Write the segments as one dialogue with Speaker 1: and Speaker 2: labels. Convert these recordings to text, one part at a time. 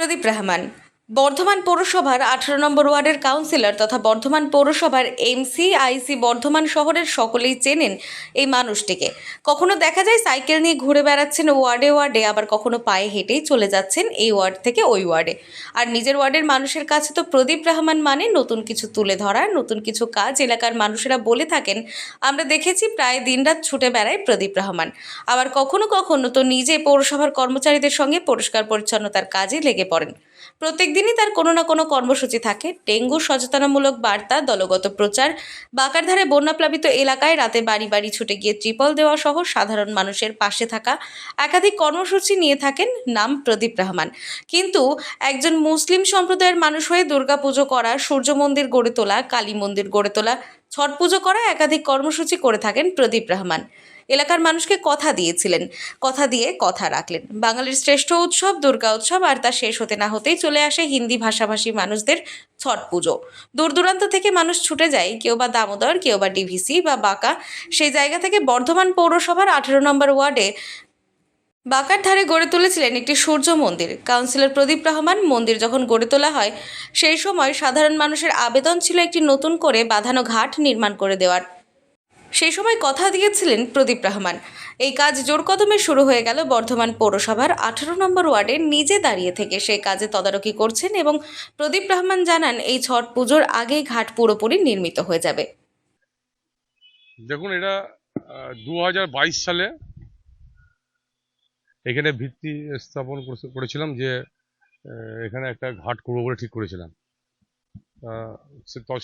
Speaker 1: প্রদীপ রহমান বর্ধমান পৌরসভার আঠারো নম্বর ওয়ার্ডের কাউন্সিলর তথা বর্ধমান পৌরসভার এমসি, আইসি বর্ধমান শহরের সকলেই চেনেন এই মানুষটিকে। কখনো দেখা যায় সাইকেল নিয়ে ঘুরে বেড়াচ্ছেন ওয়ার্ডে ওয়ার্ডে, আবার কখনো পায়ে হেঁটেই চলে যাচ্ছেন এই ওয়ার্ড থেকে ওই ওয়ার্ডে। আর নিজের ওয়ার্ডের মানুষের কাছে তো প্রদীপ রহমান মানে নতুন কিছু তুলে ধরা, নতুন কিছু কাজ এলাকার মানুষেরা বলে থাকেন, আমরা দেখেছি প্রায় দিনরাত ছুটে বেড়ায় প্রদীপ রহমান। আবার কখনো কখনো তো নিজে পৌরসভার কর্মচারীদের সঙ্গে পরিষ্কার পরিচ্ছন্নতার কাজে লেগে পড়েন। প্রত্যেক দিনই তার কোনো না কোনো কর্মসূচি থাকে। ডেঙ্গু সচেতনামূলক বার্তা, দলগত প্রচার, বাঁকারধারে বন্যাপ্লাবিত এলাকায় রাতে বাড়ি বাড়ি ছুটে গিয়ে ত্রিপল দেওয়া সহ সাধারণ মানুষের পাশে থাকা একাধিক কর্মসূচি নিয়ে থাকেন নাম প্রদীপ রহমান। কিন্তু একজন মুসলিম সম্প্রদায়ের মানুষ হয়ে দুর্গাপুজো করা, সূর্য মন্দির গড়ে তোলা, কালী মন্দির গড়ে তোলা ছট পুজো করা একাধিক কর্মসূচি করে থাকেন প্রদীপ রহমান। এলাকার মানুষকে কথা দিয়েছিলেন, কথা দিয়ে কথা রাখলেন। বাঙালির শ্রেষ্ঠ উৎসব, দুর্গা উৎসব আর তা শেষ হতে না হতেই চলে আসে হিন্দি ভাষাভাষী মানুষদের ছট পুজো। দূর দূরান্ত থেকে মানুষ ছুটে যায়, কেউ বা দামোদর, কেউ বা ডিভিসি বা বাঁকা। সেই জায়গা থেকে বর্ধমান পৌরসভার আঠেরো নম্বর ওয়ার্ডে বাঁকার ধারে গড়ে তুলেছিলেন একটি সূর্য মন্দির। কাউন্সিলর প্রদীপ রহমান মন্দির যখন গড়ে তোলা হয়, সেই সময় সাধারণ মানুষের আবেদন ছিল একটি নতুন করে বাঁধানো ঘাট নির্মাণ করে দেওয়ার। সেই সময় কথা দিয়েছিলেন প্রদীপ রহমান। এই কাজ জোর কদমে শুরু হয়ে গেল বর্ধমান পৌরসভার আঠারো নম্বর ওয়ার্ডে নিজে দাঁড়িয়ে থেকে। সেই কাজে তদারকি করছেন এবং প্রদীপ রহমান জানান, এই ছট পুজোর আগেই ঘাট পুরোপুরি নির্মিত হয়ে যাবে।
Speaker 2: দেখুন, এটা দু হাজার বাইশ সালে এখানে ভিত্তি স্থাপন করেছিলাম যে এখানে একটা ঘাট করব বলে ঠিক করেছিলাম।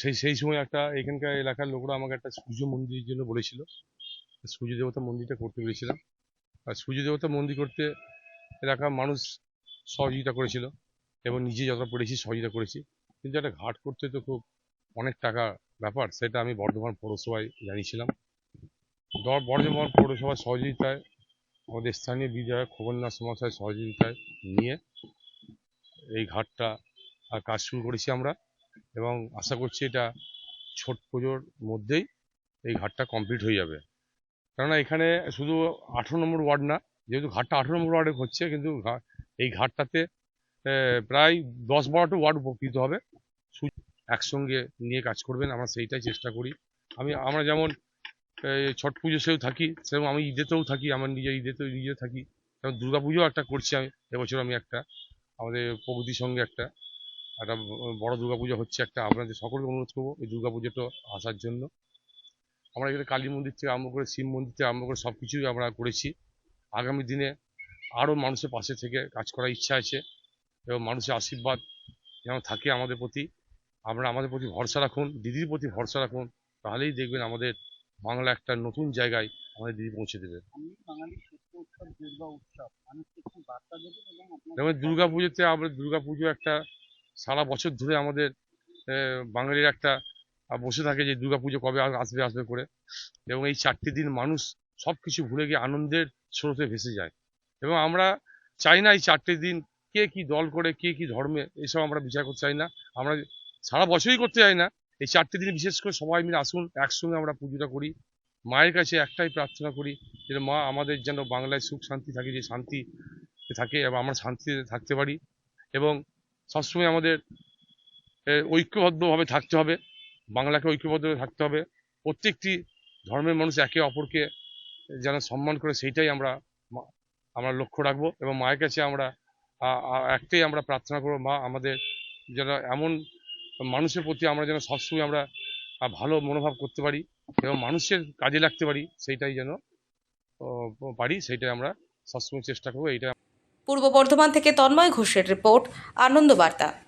Speaker 2: সেই সেই সময় একটা এখানকার এলাকার লোকরা আমাকে একটা সূর্য মন্দিরের জন্য বলেছিল। সূর্য দেবতা মন্দিরটা করতে পেরেছিলাম। আর সূর্য দেবতা মন্দির করতে এলাকার মানুষ সহযোগিতা করেছিল এবং নিজে যতটা পেরেছি সহযোগিতা করেছি। কিন্তু একটা ঘাট করতে তো খুব অনেক টাকা ব্যাপার, সেটা আমি বর্ধমান পৌরসভায় জানিয়েছিলাম। বর্ধমান পৌরসভার সহযোগিতায় আমাদের স্থানীয় বিধায়ক খবরনাথ মহাশয় সহযোগিতায় নিয়ে এই ঘাটটা কাজ শুরু করেছি আমরা এবং আশা করছি এটা ছোট পুজোর মধ্যেই এই ঘাটটা কমপ্লিট হয়ে যাবে। কেননা এখানে শুধু আঠেরো নম্বর ওয়ার্ড না, যেহেতু ঘাটটা আঠেরো নম্বর ওয়ার্ডে হচ্ছে, কিন্তু এই ঘাটটাতে প্রায় দশ বারোটা ওয়ার্ড উপকৃত হবে। একসঙ্গে নিয়ে কাজ করবেন, আমরা সেইটাই চেষ্টা করি। আমি, আমরা যেমন ছট পুজো সেও থাকি সেরকম আমি ঈদেতেও থাকি, আমার নিজের ঈদেতেও নিজে থাকি। যেমন দুর্গা পুজো একটা করছি আমি এবছর আমি একটা, আমাদের প্রগতির সঙ্গে একটা। একটা বড় দুর্গা পুজো হচ্ছে একটা, আপনাদের সকলকে অনুরোধ করব এই দুর্গা পুজোটা আসার জন্য। আমরা এখানে কালী মন্দির থেকে আরম্ভ করে শিব মন্দির থেকে আরম্ভ করে সব কিছুই আমরা করেছি। আগামী দিনে আরও মানুষের পাশে থেকে কাজ করার ইচ্ছা আছে এবং মানুষের আশীর্বাদ যেন থাকে আমাদের প্রতি। আপনারা আমাদের প্রতি ভরসা রাখুন, দিদির প্রতি ভরসা রাখুন, তাহলেই দেখবেন আমাদের বাংলা একটা নতুন জায়গায় আমাদের দিদি পৌঁছে দেবে। যেমন দুর্গা পুজোতে আমরা দুর্গা পুজো একটা সারা বছর ধরে আমাদের বাঙালির একটা বসে থাকে যে দুর্গা পুজো কবে আসবে আসবে করে। এবং এই চারটি দিন মানুষ সব কিছু ভুলে গিয়ে আনন্দের স্রোতে ভেসে যায়। এবং আমরা চাই না এই চারটে দিন কে কি দল করে কে কি ধর্মে এসব আমরা বিচার করতে চাই না। আমরা সারা বছরই করতে চাই না। এই চারটে দিন বিশেষ করে সবাই মিলে আসুন, একসঙ্গে আমরা পুজোটা করি। মায়ের কাছে একটাই প্রার্থনা করি যে, মা, আমাদের যেন বাংলায় সুখ, শান্তি থাকে, যে শান্তি থাকে এবং আমরা শান্তিতে থাকতে পারি এবং সবসময় আমাদের ঐক্যবদ্ধভাবে থাকতে হবে, বাংলাকে ঐক্যবদ্ধভাবে থাকতে হবে। প্রত্যেকটি ধর্মের মানুষ একে অপরকে যেন সম্মান করে, সেইটাই আমরা আমরা লক্ষ্য রাখব এবং মায়ের কাছে আমরা একটাই আমরা প্রার্থনা করব, মা, আমাদের যেন এমন মানুষের প্রতি আমরা যেন সবসময় আমরা ভালো মনোভাব করতে পারি এবং মানুষের কাজে লাগতে পারি, সেইটাই যেন পারি, সেইটাই আমরা সবসময় চেষ্টা করব, এইটা
Speaker 1: পূর্ব বর্ধমান থেকে তন্ময় ঘোষের রিপোর্ট, আনন্দ বার্তা।